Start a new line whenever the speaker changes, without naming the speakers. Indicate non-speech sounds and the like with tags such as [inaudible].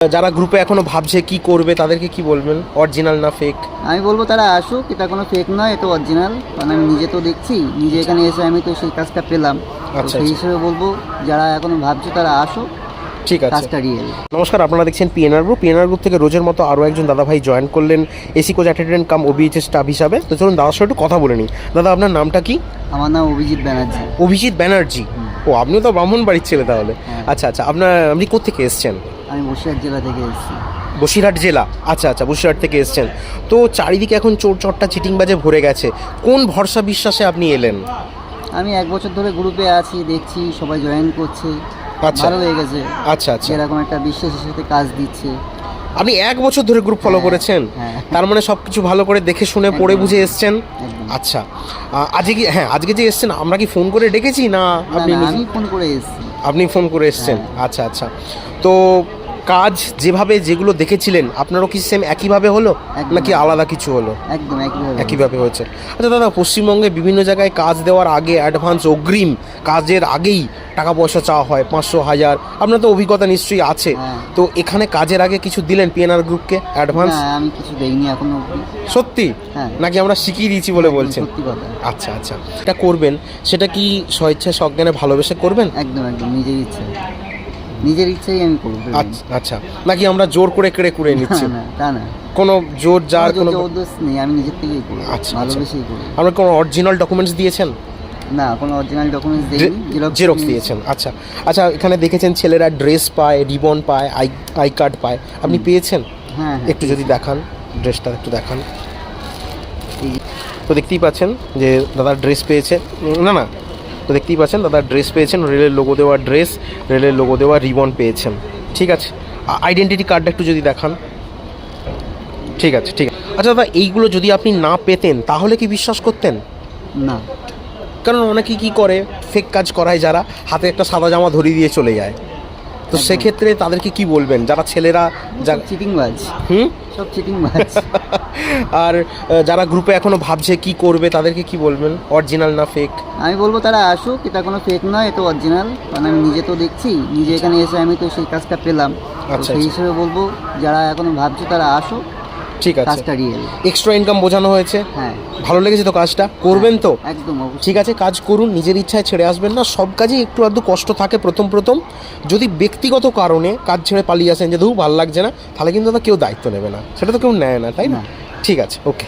যারা গ্রুপে এখনও ভাবছে কি করবে তাদেরকে কি বলবেন? অরিজিনাল না ফেক
আমি বলব তারা আসুক এটা কোনো ফেক নয় এটা অরিজিনাল কারণ আমি নিজে তো দেখছি নিজে এখানে এসে আমি তো সেই কাজটা পেলাম।
আচ্ছা,
সেই
আচ্ছা।
হিসেবে বলব যারা এখনও ভাবছে তারা আসুক
ঠিক আছে।
কাজটা রিয়েল
নমস্কার আপনারা দেখছেন পিএনআর গ্রুপ পিএনআর গ্রুপ থেকে রোজের মতো আরও একজন দাদাভাই জয়েন করলেন AC coach attendant cum OBHS staff হিসাবে। তো চলুন দাদার সাথে একটু কথা বলে নিই। দাদা আপনার নামটা কি?
আমার নাম অভিজিৎ ব্যানার্জি।
অভিজিৎ ব্যানার্জি। ও আপনিও তো ব্রাহ্মণ বাড়ির ছেলে তাহলে।
হ্যাঁ।
আচ্ছা আচ্ছা আপনার আপনি কোথেকে এসছেন?
আমি বসিরহাট জেলা থেকে এসেছি।
বসিরহাট জেলা? আচ্ছা আচ্ছা বসিরহাট থেকে এসছেন। তো চারিদিকে এখন চোর চট্টা চিটিংবাজে ভরে গেছে। কোন ভরসা বিশ্বাসে আপনি এলেন?
আমি এক বছর ধরে গ্রুপে আছি দেখছি সবাই জয়েন করছে।
আচ্ছা।
ভালো হয়ে গেছে।
আচ্ছা আচ্ছা।
এরকম একটা বিশ্বাসের সাথে কাজ দিচ্ছে।
আপনি এক বছর ধরে গ্রুপ ফলো
হ্যাঁ,
করেছেন?
হ্যাঁ।
তার মানে সব কিছু ভালো করে দেখে শুনে পড়ে বুঝে এসছেন? আচ্ছা। আজকে কি হ্যাঁ আজকে যে এসছেন আমরা কি ফোন করে ডেকেছি না আপনি
ফোন করে এসেছি।
আপনি ফোন করে এসছেন?
হ্যাঁ।
আচ্ছা আচ্ছা। তো কাজ যেভাবে যেগুলো দেখেছিলেন আপনারও কি সেম একইভাবে হলো? নাকি আলাদা কিছু হলো?
একদম একইভাবে
হয়েছে। আচ্ছা দাদা পশ্চিমবঙ্গে বিভিন্ন জায়গায় কাজ দেওয়ার আগে অ্যাডভান্স অগ্রিম কাজের আগেই টাকা পয়সা চাওয়া হয় পাঁচশো হাজার। আপনার তো অভিজ্ঞতা নিশ্চয়ই আছে।
হ্যাঁ।
তো এখানে কাজের আগে কিছু দিলেন পিএনআর গ্রুপকে অ্যাডভান্স
আমি কিছু দেইনি এখনও
সত্যি?
হ্যাঁ।
নাকি আমরা শিখিয়ে দিয়েছি বলে বলছেন? আচ্ছা আচ্ছা। এটা করবেন। সেটা কি স্বেচ্ছা সজ্ঞানে ভালোবেসে করবেন?
একদম একদম নিজের ইচ্ছে নিজের ইচ্ছেই আমি করব
আচ্ছা আচ্ছা। নাকি আমরা জোর করে কেড়ে কুড়ে নিচ্ছি?
না, না তা না।
কোনো জোর যার কোনো
জবরদস্ত নেই আমি নিজের থেকেই করব
আচ্ছা,
ভালোবেসেই করব
আমরা কোনো অরিজিনাল ডকুমেন্টস দিয়েছেন?
না কোনো অরিজিনাল ডকুমেন্টস দেইনি
জেরক্স দিয়েছেন আচ্ছা। আচ্ছা এখানে দেখেছেন ছেলেরা ড্রেস পায় রিবন পায় আই আই কার্ড পায়। আপনি পেয়েছেন?
হ্যাঁ হ্যাঁ
একটু যদি দেখান ড্রেসটা একটু দেখান।
এই
তো দেখতেই পাচ্ছেন যে দাদা ড্রেস পেয়েছে। উম, না না তো দেখতেই পাচ্ছেন দাদা ড্রেস পেয়েছেন রেলের লোগো দেওয়া ড্রেস রেলের লোগো দেওয়া রিবন পেয়েছেন। ঠিক আছে আইডেন্টিটি কার্ডটা একটু যদি দেখান। ঠিক আছে ঠিক আছে। আচ্ছা দাদা এইগুলো যদি আপনি না পেতেন তাহলে কি বিশ্বাস করতেন?
না।
কারণ অনেকে কি করে ফেক কাজ করায় যারা হাতে একটা সাদা জামা ধরিয়ে দিয়ে চলে যায়। তো সেক্ষেত্রে তাদেরকে কি বলবেন? যারা ছেলেরা হুম?
সব [laughs]
আর যারা গ্রুপে এখনও ভাবছে কি করবে তাদেরকে কি বলবেন? অরিজিনাল না ফেক
আমি বলব তারা আসুক এটা কোনো ফেক নয় এটা অরিজিনাল কারণ আমি নিজে তো দেখছি নিজে এখানে এসে আমি তো সেই কাজটা পেলাম।
আচ্ছা,
সেই
আচ্ছা।
হিসেবে বলব যারা এখনও ভাবছে তারা আসুক।
ঠিক আছে।
কাজটা রিয়েল
এক্সট্রা ইনকাম বোঝানো হয়েছে।
হ্যাঁ।
ভালো লেগেছে তো কাজটা? করবেন তো?
একদম
ঠিক আছে কাজ করুন নিজের ইচ্ছায় ছেড়ে আসবেন না। সব কাজেই একটু আধটু কষ্ট থাকে প্রথম প্রথম। যদি ব্যক্তিগত কারণে কাজ ছেড়ে পালিয়ে আসেন যে ধু ভালো লাগছে না তাহলে কিন্তু দাদা কেউ দায়িত্ব নেবে না। সেটা তো কেউ নেয় না তাই
না।
ঠিক আছে ওকে